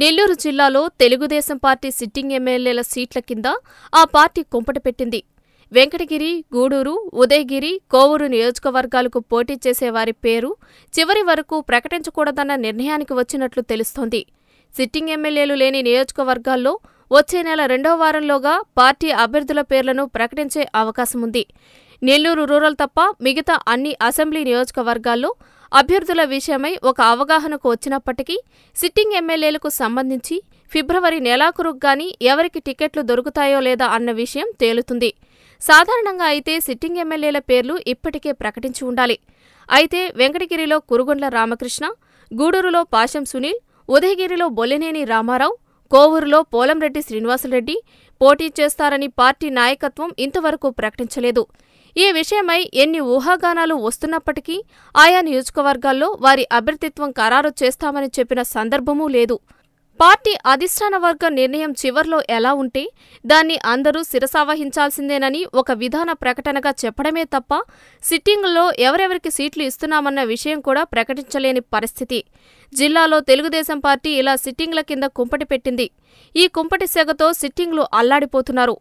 నెల్లూరు జిల్లాలో Telugu Desam party sitting ఎమ్మెల్యేల సీట్ల కింద ఆ పార్టీ కుంపట పెట్టింది. వెంకటగిరి గూడూరు ఉదయగిరి కోవూరు నియోజకవర్గాలకు పోటీ చేసేవారి పేరు చివరి వరకు ప్రకటించకూడదన్న నిర్ణయానికి వచ్చినట్లు తెలుస్తోంది. సిట్టింగ్ ఎమ్మెల్యేలు లేని నియోజకవర్గాల్లో వచ్చే నెల రెండో వారంలోగా పార్టీ అభ్యర్థుల పేర్లను ప్రకటించే అవకాశముంది. నెల్లూరు రూరల్ తప్ప మిగతా అన్ని అసెంబ్లీ నియోజకవర్గాల్లో అభ్యర్థుల విషయమై ఒక అవగాహనకు వచ్చినప్పటికీ సిట్టింగ్ ఎమ్మెల్యేలకు సంబంధించి ఫిబ్రవరి నెలాఖరుకు గాని ఎవరికి టికెట్లు దొరుకుతాయో లేదా అన్న విషయం తేలుతుంది. సాధారణంగా అయితే సిట్టింగ్ ఎమ్మెల్యేల పేర్లు ఇప్పటికే ప్రకటించి ఉండాలి. అయితే వెంకటగిరిలో కురుగొండ్ల రామకృష్ణ గూడూరులో పాశం సునీల్ ఉదయగిరిలో బొల్లినేని రామారావు కోవూరులో పోలంరెడ్డి శ్రీనివాసరెడ్డి పోటీ చేస్తారని పార్టీ నాయకత్వం ఇంతవరకు ప్రకటించలేదు. ఈ విషయమై ఎన్ని ఊహాగానాలు వస్తున్నప్పటికీ ఆయా నియోజకవర్గాల్లో వారి అభ్యర్థిత్వం ఖరారు చేస్తామని చెప్పిన సందర్భమూ లేదు. పార్టీ అధిష్టాన వర్గ నిర్ణయం చివర్లో ఎలా ఉంటే దాన్ని అందరూ శిరసావహించాల్సిందేనని ఒక విధాన ప్రకటనగా చెప్పడమే తప్ప సిట్టింగ్లో ఎవరెవరికి సీట్లు ఇస్తున్నామన్న విషయం కూడా ప్రకటించలేని పరిస్థితి. జిల్లాలో తెలుగుదేశం పార్టీ ఇలా సిట్టింగ్ల కింద కుంపటి పెట్టింది. ఈ కుంపటి సెగతో సిట్టింగ్లు అల్లాడిపోతున్నారు.